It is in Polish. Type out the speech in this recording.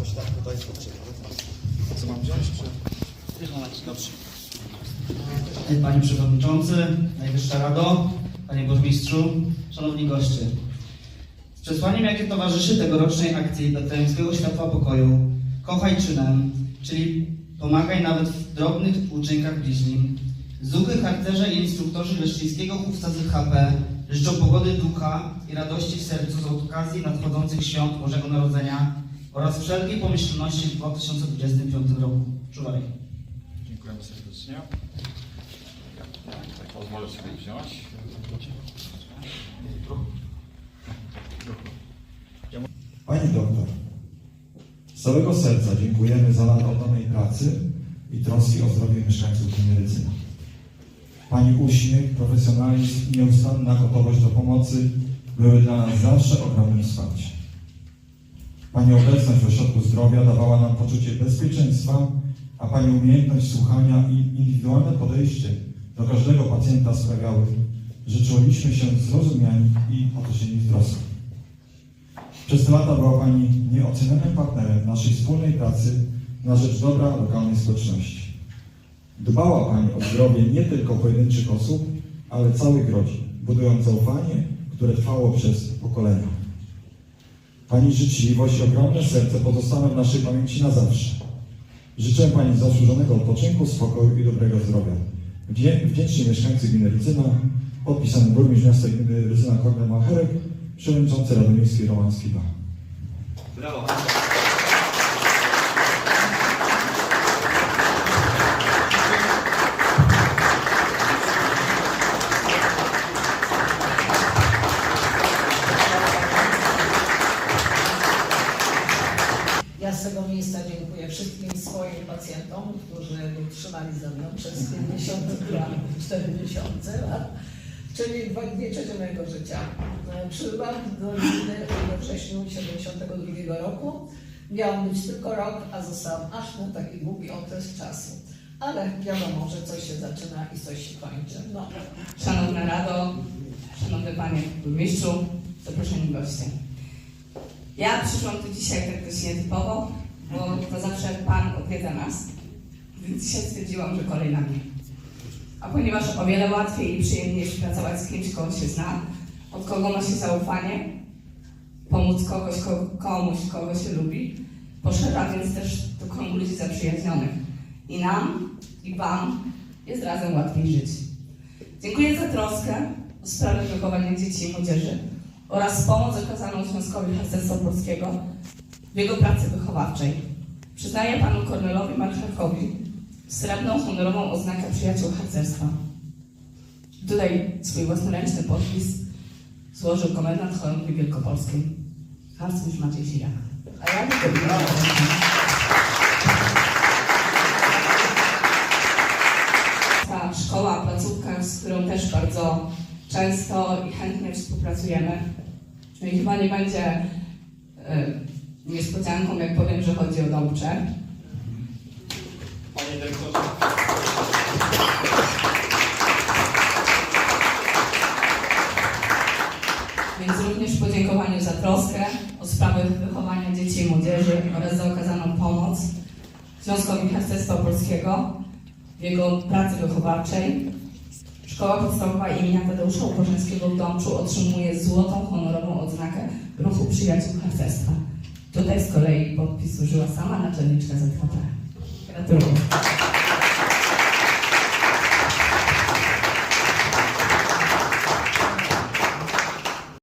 Coś tak tutaj kurczę. Co mam wziąć? Dobrze. Panie Przewodniczący, Najwyższa Rado, Panie Burmistrzu, Szanowni goście. Z przesłaniem, jakie towarzyszy tegorocznej akcji Betlejemskiego Światła Pokoju, kochaj czynem, czyli pomagaj nawet w drobnych uczynkach bliźnim, zuchy harcerze i instruktorzy leszczyńskiego chówca z HP życzą pogody ducha i radości w sercu z okazji nadchodzących świąt Bożego Narodzenia oraz wszelkiej pomyślności w 2025 roku. Czuwaj. Dziękujemy serdecznie. Tak, pozwolę sobie wziąć. Pani doktor, z całego serca dziękujemy za lat oddanej pracy i troski o zdrowie mieszkańców gminy Rydzyna. Pani uśmiech, profesjonalizm i nieustanna gotowość do pomocy były dla nas zawsze ogromnym wsparciem. Pani obecność w ośrodku zdrowia dawała nam poczucie bezpieczeństwa, a Pani umiejętność słuchania i indywidualne podejście do każdego pacjenta sprawiały, że czuliśmy się zrozumiani i otoczeni w troską. Przez te lata była Pani nieocenionym partnerem naszej wspólnej pracy na rzecz dobra lokalnej społeczności. Dbała Pani o zdrowie nie tylko pojedynczych osób, ale całych rodzin, budując zaufanie, które trwało przez pokolenia. Pani życzliwość i ogromne serce pozostaną w naszej pamięci na zawsze. Życzę Pani zasłużonego odpoczynku, spokoju i dobrego zdrowia. Wdzięczni mieszkańcy gminy Rydzyna, podpisany burmistrz miasta gminy Rydzyna Kornel Macherek, przewodniczący Rady Miejskiej Roman Skiba. Ja z tego miejsca dziękuję wszystkim swoim pacjentom, którzy trzymali ze mną przez 50 lat, 4 miesiące lat, czyli dwie trzecie mojego życia. Przybyłam do Liny we wrześniu 72 roku. Miałam być tylko rok, a zostałam aż na taki długi okres czasu. Ale wiadomo, że coś się zaczyna i coś się kończy. No, Szanowna Rado, Szanowny Panie Burmistrzu, zaproszeni goście. Ja przyszłam tu dzisiaj tak dość nietypowo, bo to zawsze Pan odwiedza nas, więc dzisiaj stwierdziłam, że kolej na mnie. A ponieważ o wiele łatwiej i przyjemniej pracować z kimś, kogo się zna, od kogo ma się zaufanie, pomóc kogoś, ko- komuś, kogo się lubi, poszerza więc też do krągu ludzi zaprzyjaźnionych. I nam, i Wam jest razem łatwiej żyć. Dziękuję za troskę o sprawy wychowania dzieci i młodzieży oraz pomoc okazaną Związkowi Harcerstwa Polskiego w jego pracy wychowawczej. Przyznaję panu Kornelowi Marchakowi srebrną honorową oznakę przyjaciół harcerstwa. Tutaj swój własnoręczny podpis złożył komendant Chorągwi Wielkopolskiej, harcerz Maciej Sijak. A ja ta szkoła, placówka, z którą też bardzo często i chętnie współpracujemy. No i chyba nie będzie y, niespodzianką, jak powiem, że chodzi o Dobrcze. Panie dyrektorze. Więc również w podziękowaniu za troskę o sprawy wychowania dzieci i młodzieży oraz za okazaną pomoc Związkowi Harcerstwa Polskiego w jego pracy wychowawczej. Szkoła Podstawowa imienia Tadeusza Uporzyńskiego w Dączu otrzymuje złotą honorową odznakę Ruchu Przyjaciół Harcerstwa. Tutaj z kolei podpis użyła sama naczelniczka ZHP. Gratuluję.